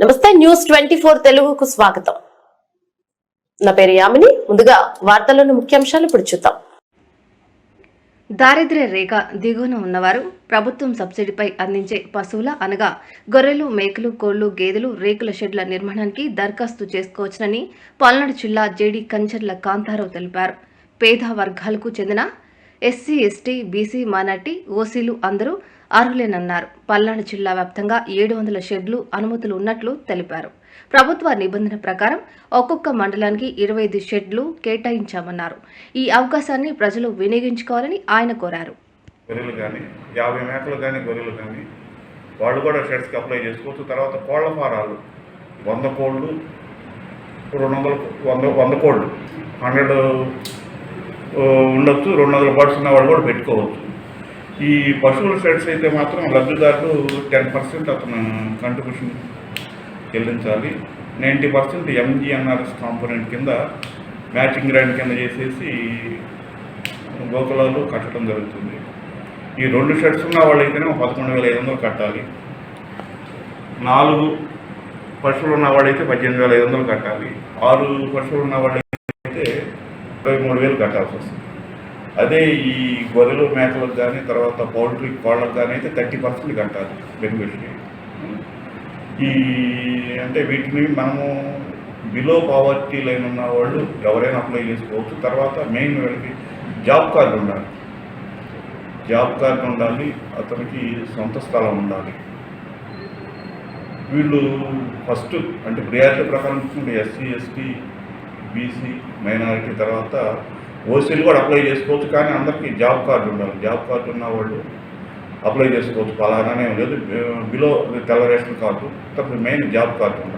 నమస్తే news twenty four తెలుగుకు స్వాగతం. నా పేరు యామిని ముందుగా వార్తల్లోని ముఖ్యాంశాలు ఇప్పుడు చూద్దాం. దారిద్ర్య రేఖ దిగువన ఉన్నవారు ప్రభుత్వం సబ్సిడీపై అందించే పశువుల అనగా గొర్రెలు మేకలు కోళ్ళు గేదెలు రేకుల షెడ్ల నిర్మాణానికి దరఖాస్తు చేసుకోవచ్చునని పల్నాడు జిల్లా జేడీ కంచర్ల కాంతారావు తెలిపారు. పేద వర్గాలకు చెందిన ఎస్సీ ఎస్టీ బీసీ మైనార్టీ ఓసీలు అందరూ అర్హులేనన్నారు. పల్నాడు జిల్లా వ్యాప్తంగా ఏడు వందల షెడ్లు అనుమతులు ఉన్నట్లు తెలిపారు. ప్రభుత్వ నిబంధన ప్రకారం ఒక్కొక్క మండలానికి ఇరవై ఐదు షెడ్లు కేటాయించామన్నారు. ఈ అవకాశాన్ని ప్రజలు వినియోగించుకోవాలని ఆయన కోరారు. గొర్రెలు కానీ యాభై మేకలు కానీ గొర్రెలు కానీ వాళ్ళు కూడా షెడ్స్కి అప్లై చేసుకోవచ్చు. తర్వాత కోళ్ళ ఫారాలు వంద కోళ్ళు రెండు వందల వంద వంద కోళ్ళు హండ్రెడ్ ఉండొచ్చు. రెండు వందల బర్డ్స్ ఉన్న వాళ్ళు కూడా పెట్టుకోవచ్చు. ఈ పశువుల షెడ్స్ అయితే మాత్రం లబ్ధిదారులు టెన్ పర్సెంట్ అతను కంట్రిబ్యూషన్ చెల్లించాలి. నైంటీ పర్సెంట్ ఎంజీఎన్ఆర్ఎస్ కాంపోనెంట్ కింద మ్యాచింగ్ గ్రాండ్ కింద చేసేసి గోకులాలు కట్టడం జరుగుతుంది. ఈ రెండు షర్ట్స్ ఉన్న వాళ్ళైతేనే పదకొండు వేల ఐదు వందలు కట్టాలి. నాలుగు పశువులు ఉన్న అయితే పద్దెనిమిది వేల ఐదు వందలు కట్టాలి. ఆరు పశువులు ఉన్న వాళ్ళైతే ఇరవై మూడు వేలు కట్టాల్సి వస్తుంది. అదే ఈ గొర్రెలు మేకలకు కానీ తర్వాత పౌల్ట్రీ కోళ్ళకు కానీ అయితే థర్టీ పర్సెంట్ కట్టాలి బెనిఫిట్కి ఈ అంటే వీటిని మనము బిలో పావర్టీ లైన్ ఉన్న వాళ్ళు ఎవరైనా అప్లై చేసుకోవచ్చు. తర్వాత మెయిన్ వీళ్ళకి జాబ్ కార్డు ఉండాలి. జాబ్ కార్డు ఉండాలి అతనికి సొంత స్థలం ఉండాలి. వీళ్ళు ఫస్ట్ అంటే ప్రియారిటీ ప్రకారం చూసుకుంటే ఎస్సీ ఎస్టీ బీసీ మైనారిటీ తర్వాత ఓసీలు కూడా అప్లై చేసుకోవచ్చు కానీ అందరికీ జాబ్ కార్డు ఉండాలి. జాబ్ కార్డు ఉన్న వాళ్ళు అప్లై చేసుకోవచ్చు. పలానానే లేదు. బిలో తెల్ల రేషన్ కార్డు తప్ప మెయిన్ జాబ్ కార్డు ఉండాలి.